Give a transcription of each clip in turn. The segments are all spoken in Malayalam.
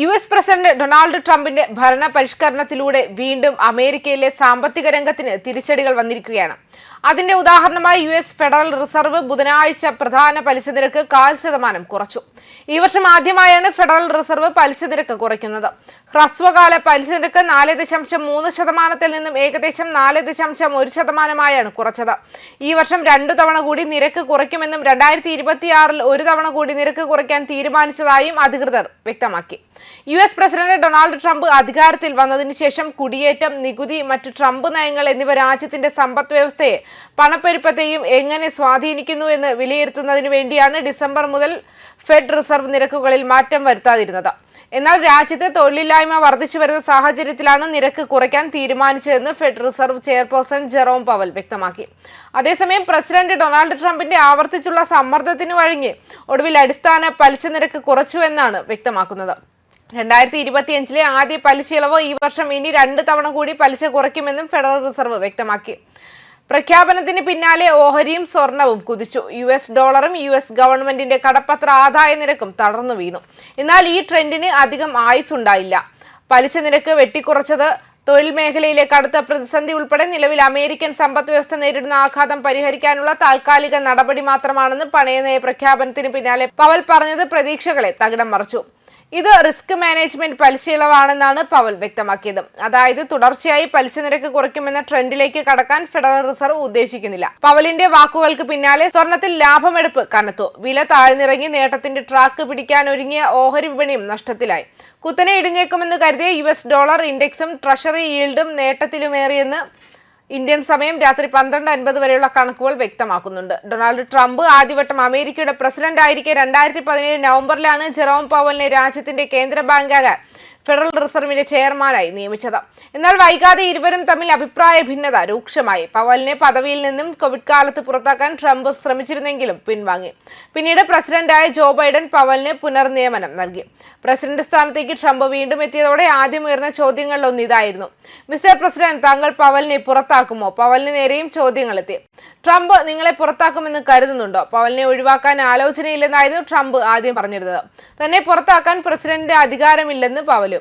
യു എസ് പ്രസിഡന്റ് ഡൊണാൾഡ് ട്രംപിന്റെ ഭരണ പരിഷ്കരണത്തിലൂടെ വീണ്ടും അമേരിക്കയിലെ സാമ്പത്തിക രംഗത്തിന് തിരിച്ചടികൾ വന്നിരിക്കുകയാണ്. അതിന്റെ ഉദാഹരണമായി യു എസ് ഫെഡറൽ റിസർവ് ബുധനാഴ്ച പ്രധാന പലിശ നിരക്ക് കാൽ ശതമാനം കുറച്ചു. ഈ വർഷം ആദ്യമായാണ് ഫെഡറൽ റിസർവ് പലിശ നിരക്ക് കുറയ്ക്കുന്നത്. ഹ്രസ്വകാല പലിശ നിരക്ക് നാല് ദശാംശം മൂന്ന് ശതമാനത്തിൽ നിന്നും ഏകദേശം നാല് ദശാംശം ഒരു ശതമാനമായാണ് കുറച്ചത്. ഈ വർഷം രണ്ടു തവണ കൂടി നിരക്ക് കുറയ്ക്കുമെന്നും രണ്ടായിരത്തി ഇരുപത്തിയാറിൽ ഒരു തവണ കൂടി നിരക്ക് കുറയ്ക്കാൻ തീരുമാനിച്ചതായും അധികൃതർ വ്യക്തമാക്കി. U S president Donald Trump അധികാരത്തിൽ വന്നതിന് ശേഷം കുടിയേറ്റം നികുതി മറ്റ് ട്രംപ് നയങ്ങൾ എന്നിവ രാജ്യത്തിന്റെ സമ്പദ് വ്യവസ്ഥയെ പണപ്പെരുപ്പത്തെയും എങ്ങനെ സ്വാധീനിക്കുന്നു എന്ന് വിലയിരുത്തുന്നതിന് വേണ്ടിയാണ് ഡിസംബർ മുതൽ ഫെഡ് റിസർവ് നിരക്കുകളിൽ മാറ്റം വരുത്താതിരുന്നത്. എന്നാൽ രാജ്യത്തെ തൊഴിലില്ലായ്മ വർദ്ധിച്ചു വരുന്ന സാഹചര്യത്തിലാണ് നിരക്ക് കുറയ്ക്കാൻ തീരുമാനിച്ചതെന്ന് fed reserve chairperson Jerome Powell വ്യക്തമാക്കി. അതേസമയം പ്രസിഡന്റ് ഡൊണാൾഡ് ട്രംപിന്റെ ആവർത്തിച്ചുള്ള സമ്മർദ്ദത്തിന് വഴങ്ങി ഒടുവിൽ അടിസ്ഥാന പലിശ നിരക്ക് കുറച്ചു എന്നാണ് വ്യക്തമാക്കുന്നത്. രണ്ടായിരത്തി ഇരുപത്തിയഞ്ചിലെ ആദ്യ പലിശ ഇളവ് ഈ വർഷം ഇനി രണ്ട് തവണ കൂടി പലിശ കുറയ്ക്കുമെന്നും ഫെഡറൽ റിസർവ് വ്യക്തമാക്കി. പ്രഖ്യാപനത്തിന് പിന്നാലെ ഓഹരിയും സ്വർണവും കുതിച്ചു. യു എസ് ഡോളറും യു എസ് ഗവൺമെന്റിന്റെ കടപ്പത്ര ആദായ നിരക്കും തളർന്നു വീണു. എന്നാൽ ഈ ട്രെൻഡിന് അധികം ആയുസ് ഉണ്ടായില്ല പലിശ നിരക്ക് വെട്ടിക്കുറച്ചത് തൊഴിൽ മേഖലയിലെ കടുത്ത പ്രതിസന്ധി ഉൾപ്പെടെ നിലവിൽ അമേരിക്കൻ സമ്പദ് വ്യവസ്ഥ നേരിടുന്ന ആഘാതം പരിഹരിക്കാനുള്ള താൽക്കാലിക നടപടി മാത്രമാണെന്ന് പണയനയ പ്രഖ്യാപനത്തിന് പിന്നാലെ പവൽ പറഞ്ഞത് പ്രതീക്ഷകളെ തകിടം മറിച്ചു. ഇത് റിസ്ക് മാനേജ്മെന്റ് പലിശ ഇളവാണെന്നാണ് പവൽ വ്യക്തമാക്കിയത്. അതായത് തുടർച്ചയായി പലിശ നിരക്ക് കുറയ്ക്കുമെന്ന ട്രെൻഡിലേക്ക് കടക്കാൻ ഫെഡറൽ റിസർവ് ഉദ്ദേശിക്കുന്നില്ല. പവലിന്റെ വാക്കുകൾക്ക് പിന്നാലെ സ്വർണത്തിൽ ലാഭമെടുപ്പ് കനത്തു. വില താഴ്ന്നിറങ്ങി നേട്ടത്തിന്റെ ട്രാക്ക് പിടിക്കാൻ ഒരുങ്ങിയ ഓഹരി വിപണിയും നഷ്ടത്തിലായി. കുത്തനെ ഇടിഞ്ഞേക്കുമെന്ന് കരുതിയ യു ഡോളർ ഇൻഡെക്സും ട്രഷറി ഈൽഡും നേട്ടത്തിലുമേറിയെന്ന് ഇന്ത്യൻ സമയം രാത്രി പന്ത്രണ്ട് അൻപത് വരെയുള്ള കണക്കുകൾ വ്യക്തമാക്കുന്നുണ്ട്. ഡൊണാൾഡ് ട്രംപ് ആദ്യവട്ടം അമേരിക്കയുടെ പ്രസിഡന്റ് ആയിരിക്കെ രണ്ടായിരത്തി പതിനേഴ് നവംബറിലാണ് ജെറോം പവലിനെ രാജ്യത്തിന്റെ കേന്ദ്ര ബാങ്കാകാൻ ഫെഡറൽ റിസർവിന്റെ ചെയർമാനായി നിയമിച്ചത്. എന്നാൽ വൈകാതെ ഇരുവരും തമ്മിൽ അഭിപ്രായ ഭിന്നത രൂക്ഷമായി. പവലിനെ പദവിയിൽ നിന്നും കോവിഡ് കാലത്ത് പുറത്താക്കാൻ ട്രംപ് ശ്രമിച്ചിരുന്നെങ്കിലും പിൻവാങ്ങി. പിന്നീട് പ്രസിഡന്റായ ജോ ബൈഡൻ പവലിന് പുനർനിയമനം നൽകി. പ്രസിഡന്റ് സ്ഥാനത്തേക്ക് ട്രംപ് വീണ്ടും എത്തിയതോടെ ആദ്യം ഉയർന്ന ചോദ്യങ്ങളിലൊന്ന് ഇതായിരുന്നു മിസ്റ്റർ പ്രസിഡന്റ് താങ്കൾ പവലിനെ പുറത്താക്കുമോ? പവലിന് നേരെയും ചോദ്യങ്ങളെത്തി ട്രംപ് നിങ്ങളെ പുറത്താക്കുമെന്ന് കരുതുന്നുണ്ടോ? പവലിനെ ഒഴിവാക്കാൻ ആലോചനയില്ലെന്നായിരുന്നു ട്രംപ് ആദ്യം പറഞ്ഞിരുന്നത്. തന്നെ പുറത്താക്കാൻ പ്രസിഡന്റിന്റെ അധികാരമില്ലെന്ന് പവലും.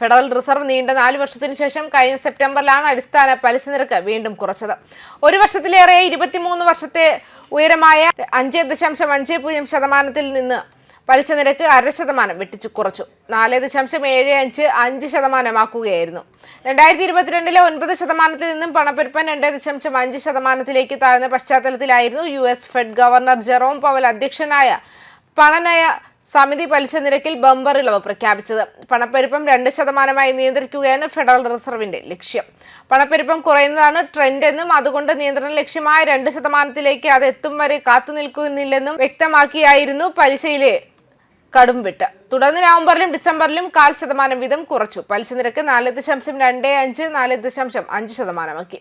ഫെഡറൽ റിസർവ് നീണ്ട നാല് വർഷത്തിനു ശേഷം കഴിഞ്ഞ സെപ്റ്റംബറിലാണ് അടിസ്ഥാന പലിശ നിരക്ക് വീണ്ടും കുറച്ചത്. ഒരു വർഷത്തിലേറെ ഇരുപത്തിമൂന്ന് വർഷത്തെ ഉയരമായ അഞ്ച് ദശാംശം അഞ്ച് പൂജ്യം ശതമാനത്തിൽ നിന്ന് പലിശ നിരക്ക് അര ശതമാനം വെട്ടിച്ചു കുറച്ചു. നാല് ദശാംശം ഏഴ് അഞ്ച് അഞ്ച് ശതമാനമാക്കുകയായിരുന്നു. രണ്ടായിരത്തി ഇരുപത്തിരണ്ടിലെ ഒൻപത് ശതമാനത്തിൽ നിന്നും പണപ്പെരുപ്പം രണ്ട് ദശാംശം അഞ്ച് ശതമാനത്തിലേക്ക് താഴ്ന്ന പശ്ചാത്തലത്തിലായിരുന്നു U S fed governor Jerome Powell അധ്യക്ഷനായ പണനയ സമിതി പലിശ നിരക്കിൽ ബമ്പർ ഇളവ് പ്രഖ്യാപിച്ചത്. പണപ്പെരുപ്പം രണ്ട് ശതമാനമായി നിയന്ത്രിക്കുകയാണ് ഫെഡറൽ റിസർവിന്റെ ലക്ഷ്യം. പണപ്പെരുപ്പം കുറയുന്നതാണ് ട്രെൻഡ് എന്നും അതുകൊണ്ട് നിയന്ത്രണ ലക്ഷ്യമായ രണ്ട് ശതമാനത്തിലേക്ക് അത് എത്തും വരെ കാത്തുനിൽക്കുന്നില്ലെന്നും വ്യക്തമാക്കിയായിരുന്നു പലിശയിലെ കടുംവിട്ട് തുടർന്ന് നവംബറിലും ഡിസംബറിലും കാൽ ശതമാനം വീതം കുറച്ചു. പലിശ നിരക്ക് നാല് ദശാംശം രണ്ട് അഞ്ച് നാല് ദശാംശം അഞ്ച് ശതമാനമാക്കി.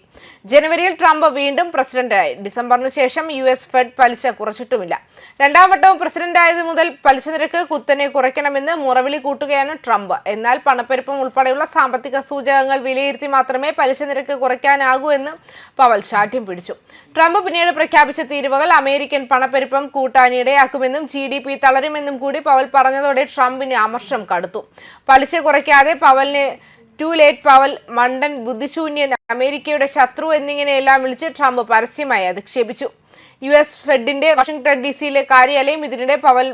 ജനുവരിയിൽ ട്രംപ് വീണ്ടും പ്രസിഡന്റായി. ഡിസംബറിനു ശേഷം യു എസ് ഫെഡ് പലിശ കുറച്ചിട്ടുമില്ല. രണ്ടാം വട്ടവും പ്രസിഡന്റായത് മുതൽ പലിശ നിരക്ക് കുത്തനെ കുറയ്ക്കണമെന്ന് മുറവിളി കൂട്ടുകയാണ് ട്രംപ്. എന്നാൽ പണപ്പെരുപ്പം ഉൾപ്പെടെയുള്ള സാമ്പത്തിക സൂചകങ്ങൾ വിലയിരുത്തി മാത്രമേ പലിശ നിരക്ക് കുറയ്ക്കാനാകൂ എന്ന് പവൽ ശാഠ്യം പിടിച്ചു. ട്രംപ് പിന്നീട് പ്രഖ്യാപിച്ച തീരുവകൾ അമേരിക്കൻ പണപ്പെരുപ്പം കൂട്ടാനിടയാക്കുമെന്നും ജി ഡി പി തളരുമെന്നും കൂടി പവൽ പറഞ്ഞതോടെ ട്രംപിന് അമർഷം കടുത്തു. പലിശ കുറയ്ക്കാതെ പവലിനെ ടു ലേറ്റ് പവൽ മണ്ടൻ ബുദ്ധിശൂന്യൻ അമേരിക്കയുടെ ശത്രു എന്നിങ്ങനെയെല്ലാം വിളിച്ച് ട്രംപ് പരസ്യമായി അധിക്ഷേപിച്ചു. യു എസ് ഫെഡിന്റെ വാഷിംഗ്ടൺ ഡി സിയിലെ കാര്യാലയം ഇതിനിടെ പവൽ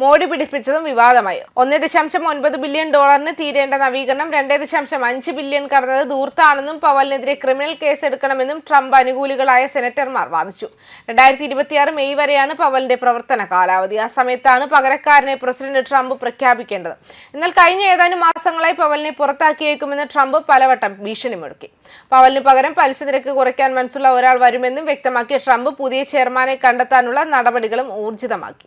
മോടി പിടിപ്പിച്ചതും വിവാദമായി. ഒന്ന് ദശാംശം ഒൻപത് ബില്യൺ ഡോളറിന് തീരേണ്ട നവീകരണം രണ്ട് ദശാംശം അഞ്ച് ബില്യൺ കടന്നത് ദൂർത്താണെന്നും പവലിനെതിരെ ക്രിമിനൽ കേസ് എടുക്കണമെന്നും ട്രംപ് അനുകൂലികളായ സെനറ്റർമാർ വാദിച്ചു. രണ്ടായിരത്തി ഇരുപത്തിയാറ് മെയ് വരെയാണ് പവലിന്റെ പ്രവർത്തന കാലാവധി. ആ സമയത്താണ് പകരക്കാരനെ പ്രസിഡന്റ് ട്രംപ് പ്രഖ്യാപിക്കേണ്ടത്. എന്നാൽ കഴിഞ്ഞ ഏതാനും മാസങ്ങളായി പവലിനെ പുറത്താക്കിയേക്കുമെന്ന് ട്രംപ് പലവട്ടം ഭീഷണി മുഴക്കി പവലിന് പകരം പലിശ നിരക്ക് കുറയ്ക്കാൻ മനസ്സുള്ള ഒരാൾ വരുമെന്നും വ്യക്തമാക്കിയ ട്രംപ് പുതിയ ചെയർമാനെ കണ്ടെത്താനുള്ള നടപടികളും ഊർജിതമാക്കി.